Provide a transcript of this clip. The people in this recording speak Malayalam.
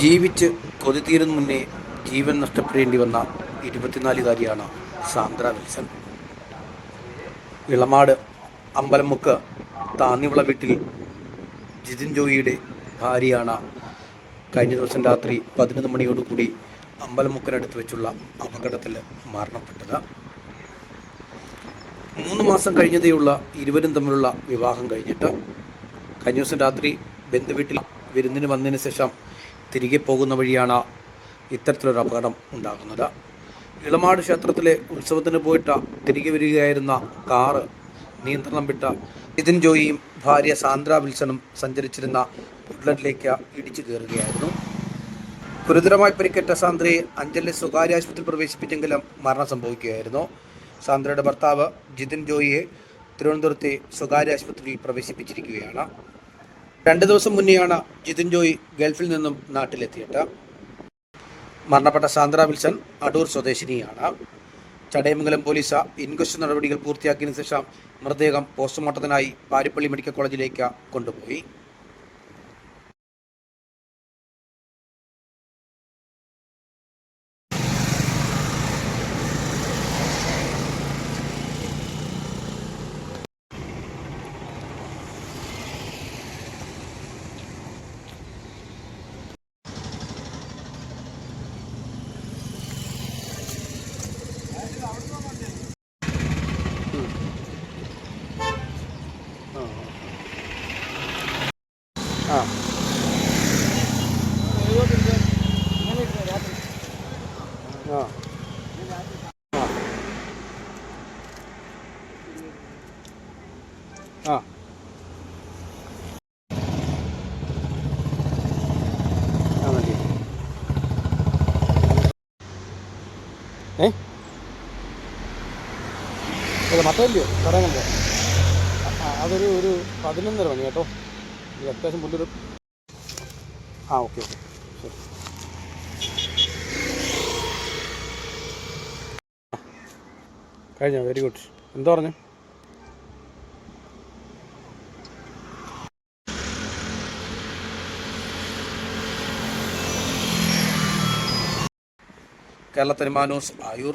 ജീവിച്ച് കൊതിത്തീരുന്ന മുന്നേ ജീവൻ നഷ്ടപ്പെടേണ്ടി വന്ന ഇരുപത്തിനാലുകാരിയാണ് സാന്ദ്ര വിൽസൺ. ഇളമാട് അമ്പലമുക്ക് താന്നിവിള വീട്ടിൽ ജിതിൻ ജോയിയുടെ ഭാര്യയാണ് കഴിഞ്ഞ ദിവസം രാത്രി പതിനൊന്ന് മണിയോടുകൂടി അമ്പലമുക്കിനടുത്ത് വെച്ചുള്ള അപകടത്തിൽ മരണപ്പെട്ടത്. മൂന്ന് മാസം കഴിഞ്ഞതേയുള്ള ഇരുവരും തമ്മിലുള്ള വിവാഹം കഴിഞ്ഞിട്ട് കഴിഞ്ഞ ദിവസം രാത്രി ബന്ധുവീട്ടിൽ വിരുന്നിന് വന്നതിന് ശേഷം തിരികെ പോകുന്ന വഴിയാണ് ഇത്തരത്തിലൊരു അപകടം ഉണ്ടാകുന്നത്. ഇളമാട് ക്ഷേത്രത്തിലെ ഉത്സവത്തിന് പോയിട്ട് തിരികെ വരികയായിരുന്ന കാറ് നിയന്ത്രണം വിട്ട നിതിൻ ജോയിയും ഭാര്യ സാന്ദ്ര വിൽസണും സഞ്ചരിച്ചിരുന്ന ബുള്ളറ്റിലേക്ക് ഇടിച്ചു കയറുകയായിരുന്നു. ഗുരുതരമായി പരിക്കേറ്റ സാന്ദ്രയെ അഞ്ചലിലെ സ്വകാര്യ ആശുപത്രിയിൽ പ്രവേശിപ്പിച്ചെങ്കിലും മരണം സംഭവിക്കുകയായിരുന്നു. സാന്ദ്രയുടെ ഭർത്താവ് ജിതിൻ ജോയിയെ തിരുവനന്തപുരത്തെ സ്വകാര്യ ആശുപത്രിയിൽ പ്രവേശിപ്പിച്ചിരിക്കുകയാണ്. രണ്ട് ദിവസം മുന്നെയാണ് ജിതിൻ ജോയി ഗൾഫിൽ നിന്നും നാട്ടിലെത്തിയിട്ട്. മരണപ്പെട്ട സാന്ദ്ര വിൽസൺ അടൂർ സ്വദേശിനിയാണ്. ചടയമംഗലം പോലീസ് ഇൻക്വസ്റ്റ് നടപടികൾ പൂർത്തിയാക്കിയതിനു ശേഷം മൃതദേഹം പോസ്റ്റ്മോർട്ടത്തിനായി പാരിപ്പള്ളി മെഡിക്കൽ കോളേജിലേക്ക് കൊണ്ടുപോയി. ആ ആ ആ ആ അല്ല മട്ടല്ലയോ കറങ്ങുമ്പോൾ അതൊരു ഒരു പതിനൊന്നര മണി കേട്ടോ. അത്യാവശ്യം പുല്ലൊരു ആ ഓക്കെ ഓക്കെ. ശരി. കഴിഞ്ഞോ? വെരി ഗുഡ് എന്താ പറഞ്ഞു? കേരളത്തിന് മാനൂസ് ആയൂർ.